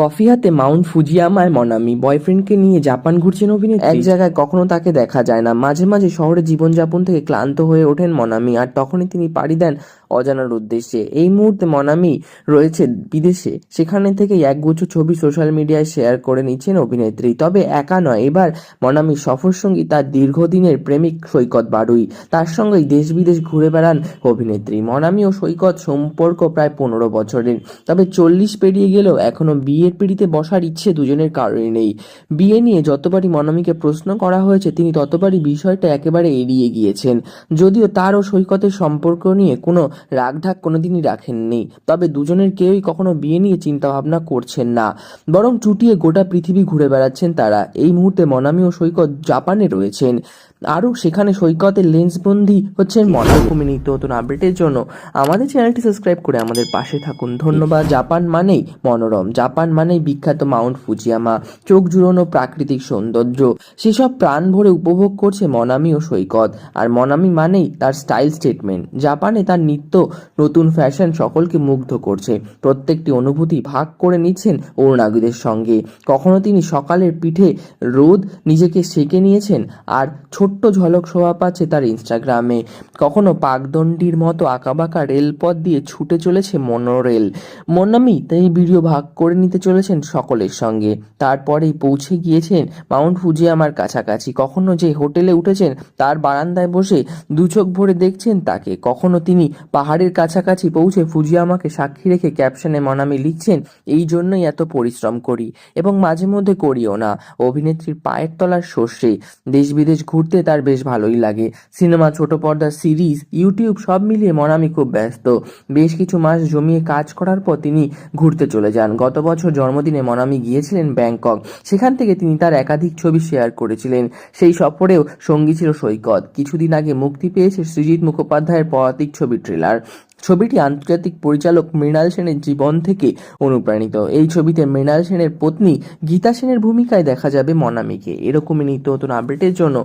Coffee হাতে Mount ফুজিয়ামায় Monami. বয়ফ্রেন্ডকে নিয়ে জাপান ঘুরছেন অভিনেত্রী। এক জায়গায় কখনো তাকে দেখা যায় না। মাঝে মাঝে শহরে জীবনযাপন থেকে ক্লান্ত হয়ে ওঠেন মনামি, আর তখনই তিনি পাড়ি দেন অজানার উদ্দেশ্যে। এই মুহূর্তে মনামি রয়েছে বিদেশে। সেখানে থেকে একগুচ্ছ ছবি সোশ্যাল মিডিয়ায় শেয়ার করে নিচ্ছেন অভিনেত্রী। তবে একা নয়, এবার মনামি সফর সঙ্গী তার দীর্ঘদিনের প্রেমিক সৈকত বারুই। তার সঙ্গেই দেশ বিদেশ ঘুরে বেড়ান অভিনেত্রী। মনামি ও সৈকত সম্পর্ক প্রায় পনেরো বছরের। তবে চল্লিশ পেরিয়ে গেলেও এখনও বিয়ের পিড়িতে বসার ইচ্ছে দুজনের কারোরই নেই। বিয়ে নিয়ে যতবারই মনামিকে প্রশ্ন করা হয়েছে, তিনি ততবারই বিষয়টা একেবারে এড়িয়ে গিয়েছেন। যদিও তার ও সৈকতের সম্পর্ক নিয়ে কোনো রাগঢাক কোনোদিনই রাখেননি। তবে দুজনের কেউই কখনো বিয়ে নিয়ে চিন্তাভাবনা করছেন না। বরং চুটিয়ে গোটা পৃথিবী ঘুরে বেড়াচ্ছেন তারা। এই মুহূর্তে মনামি ও সৈকত জাপানে রয়েছেন। আরও সেখানে সৈকতের লেন্সবন্দি হচ্ছেন মনাকুমি নিত্য নতুন আপডেটের জন্য। আমাদের চ্যানেলটি সাবস্ক্রাইব করে আমাদের পাশে থাকুন। ধন্যবাদ। জাপান মানেই মনোরম। জাপান মানেই বিখ্যাত মাউন্ট ফুজিয়ামা। চোখ জুড়োনো প্রাকৃতিক সৌন্দর্য। সেসব প্রাণ ভরে উপভোগ করছে মনামি ও সৈকত। আর মনামি মানেই তার স্টাইল স্টেটমেন্ট জাপানে তার নিত্য নতুন ফ্যাশন সকলকে মুগ্ধ করছে। প্রত্যেকটি অনুভূতি ভাগ করে নিচ্ছেন অরুণাগীদের সঙ্গে। কখনো তিনি সকালের পিঠে রোদ নিজেকে সেকে নিয়েছেন, আর ছোট্ট ঝলক শোভা পাচ্ছে তার ইনস্টাগ্রামে। কখনো পাকদণ্ডির মতো আঁকাবাঁকা রেলপথ দিয়ে ছুটে চলেছে মনোরেল। মনামি তাই ভিডিও ভাগ করে নিতে চলেছেন সকলের সঙ্গে। তারপরেই পৌঁছে গিয়েছেন মাউন্ট ফুজিয়ামার কাছাকাছি। কখনো যে হোটেলে উঠেছেন তার বারান্দায় বসে দু চোখ ভরে দেখছেন তাকে। কখনো তিনি পাহাড়ের কাছাকাছি পৌঁছে ফুজিয়ামাকে সাক্ষী রেখে ক্যাপশনে মনামি লিখছেন, এই জন্যই এত পরিশ্রম করি এবং মাঝে মধ্যে করিও না। অভিনেত্রীর পায়ের তলার সর্ষে। দেশ বিদেশ ঘুরতে তার বেশ ভালোই লাগে। সিনেমা, ছোট পর্দার সিরিজ, ইউটিউব সব মিলিয়ে মনামি খুব ব্যস্ত। বেশ কিছু মাস জমিয়ে কাজ করার পর তিনি ঘুরতে চলে যান। গত বছর জন্মদিনে মনামি গিয়েছিলেন ব্যাংকক। সেখান থেকে তিনি তার একাধিক ছবি শেয়ার করেছিলেন। সেই সফরেও সঙ্গী ছিল সৈকত। কিছুদিন আগে মুক্তি পেয়েছে সৃজিত মুখোপাধ্যায়ের পদাতিক ছবি ট্রেলার। ছবিটি আন্তর্জাতিক পরিচালক মৃণাল সেনের জীবন থেকে অনুপ্রাণিত। এই ছবিতে মৃণাল সেনের পত্নী গীতা সেনের ভূমিকায় দেখা যাবে মনামিকে। এরকমই নিত্য নতুন আপডেটের জন্য